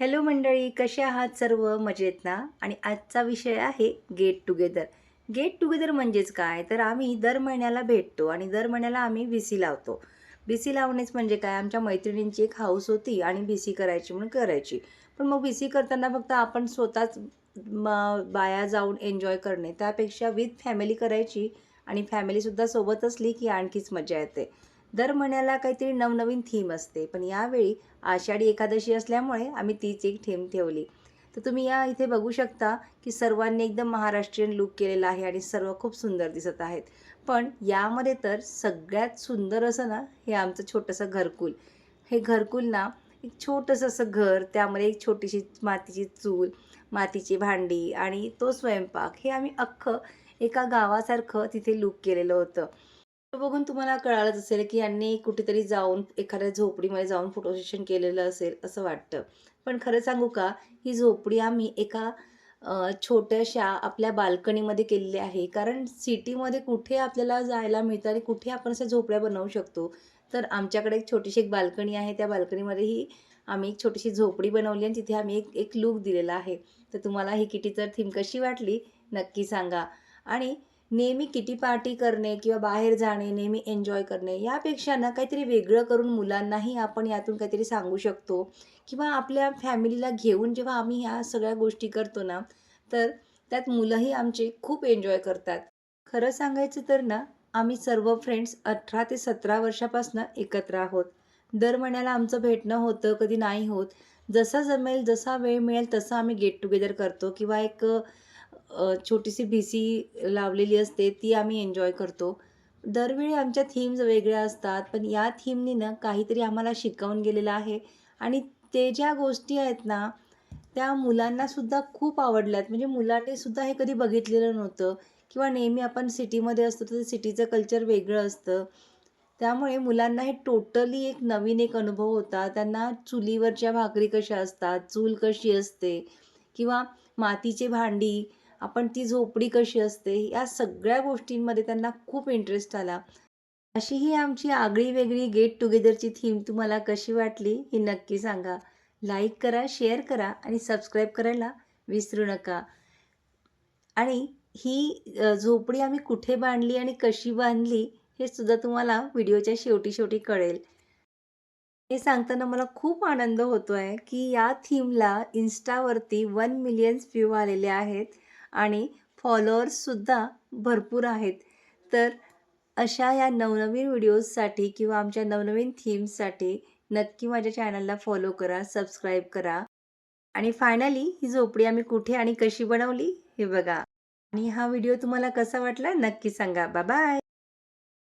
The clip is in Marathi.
हॅलो मंडळी कसे आहात सर्व? मजेत ना? आणि आजचा विषय आहे गेट टुगेदर गेट टुगेदर म्हणजेच काय? तर आम्ही दर महिन्याला भेटतो आणि दर महिन्याला आम्ही बी सी लावतो. बी सी लावणेच म्हणजे काय? आमच्या मैत्रिणींची एक हाऊस होती आणि बी सी करायची म्हणून करायची. पण मग बी सी करताना फक्त आपण स्वतःच बाया जाऊन एन्जॉय करणे. त्यापेक्षा विथ फॅमिली करायची आणि फॅमिलीसुद्धा सोबत असली की आणखीच मजा येते. दर महिन्याला काहीतरी नवनवीन थीम असते. पण यावेळी आषाढी एकादशी असल्यामुळे आम्ही तीच एक थीम ठेवली. तर तुम्ही या इथे बघू शकता की सर्वांनी एकदम महाराष्ट्रीयन लुक केलेला आहे आणि सर्व खूप सुंदर दिसत आहेत. पण यामध्ये तर सगळ्यात सुंदर असं ना हे आमचं छोटंसं घरकुल. हे घरकुल ना एक छोटंसं असं घर त्यामध्ये एक छोटीशी मातीची चूल मातीची भांडी आणि तो स्वयंपाक हे आम्ही अख्खं एका गावासारखं तिथे लुक केलेलं होतं. बघून तुम्हाला कळालंच असेल की यांनी कुठेतरी जाऊन एखाद्या झोपडीमध्ये जाऊन फोटो सेशन केलेलं असेल असं वाटतं. पण खरं सांगू का ही झोपडी आम्ही एका छोट्याशा आपल्या बाल्कनीमध्ये केलेली आहे. कारण सिटीमध्ये कुठे आपल्याला जायला मिळतं आणि कुठे आपण अशा झोपड्या बनवू शकतो? तर आमच्याकडे एक छोटीशी एक बाल्कनी आहे. त्या बाल्कनीमध्येही आम्ही एक छोटीशी झोपडी बनवली आणि तिथे आम्ही एक एक लूक दिलेला आहे. तर तुम्हाला ही किटीचं थीम कशी वाटली नक्की सांगा. आणि नेहमी किटी पार्टी करणे किंवा बाहेर जाणे नेहमी एन्जॉय करणे यापेक्षा ना काहीतरी वेगळं करून मुलांनाही आपण यातून काहीतरी सांगू शकतो. किंवा आपल्या फॅमिलीला घेऊन जेव्हा आम्ही ह्या सगळ्या गोष्टी करतो ना तर त्यात मुलंही आमचे खूप एन्जॉय करतात. खरं सांगायचं तर ना आम्ही सर्व फ्रेंड्स अठरा ते सतरा वर्षापासून एकत्र आहोत. दर महिन्याला आमचं भेटणं होतं कधी नाही होत. जसं जमेल जसा वेळ मिळेल तसं आम्ही गेट टुगेदर करतो. किंवा एक छोटीशी भिसी लावलेली असते ती आम्ही एन्जॉय करतो. दरवेळी आमच्या थीम्स वेगळ्या असतात पण या थीमनी ना काहीतरी आम्हाला शिकवून गेलेलं आहे. आणि ते ज्या गोष्टी आहेत ना त्या मुलांनासुद्धा खूप आवडल्यात. म्हणजे मुलांनी सुद्धा हे कधी बघितलेलं नव्हतं. किंवा नेहमी आपण सिटीमध्ये असतो तर सिटीचं कल्चर वेगळं असतं. त्यामुळे मुलांना हे टोटली एक नवीन एक अनुभव होता. त्यांना चुलीवरच्या भाकरी कशा असतात चूल कशी असते किंवा मातीची भांडी आपण ती झोपडी कशी असते या सगळ्या गोष्टींमध्ये त्यांना खूप इंटरेस्ट आला. अशी ही आमची आगळी वेगळी गेट टुगेदरची थीम तुम्हाला कशी वाटली ही नक्की सांगा. लाईक करा शेअर करा आणि सबस्क्राईब करायला विसरू नका. आणि ही झोपडी आम्ही कुठे बांधली आणि कशी बांधली हे सुद्धा तुम्हाला व्हिडिओच्या शेवटी शेवटी कळेल. हे सांगताना मला खूप आनंद होतो आहे की या थीमला इन्स्टावरती वन मिलियन्स व्ह्यू आलेले आहेत. आणि फॉलोअर्ससुद्धा भरपूर आहेत. तर अशा या नवनवीन व्हिडिओजसाठी किंवा आमच्या नवनवीन थीम्ससाठी नक्की माझ्या चॅनलला फॉलो करा सबस्क्राईब करा. आणि फायनली ही झोपडी आम्ही कुठे आणि कशी बनवली हे बघा. आणि हा व्हिडिओ तुम्हाला कसा वाटला नक्की सांगा. बाय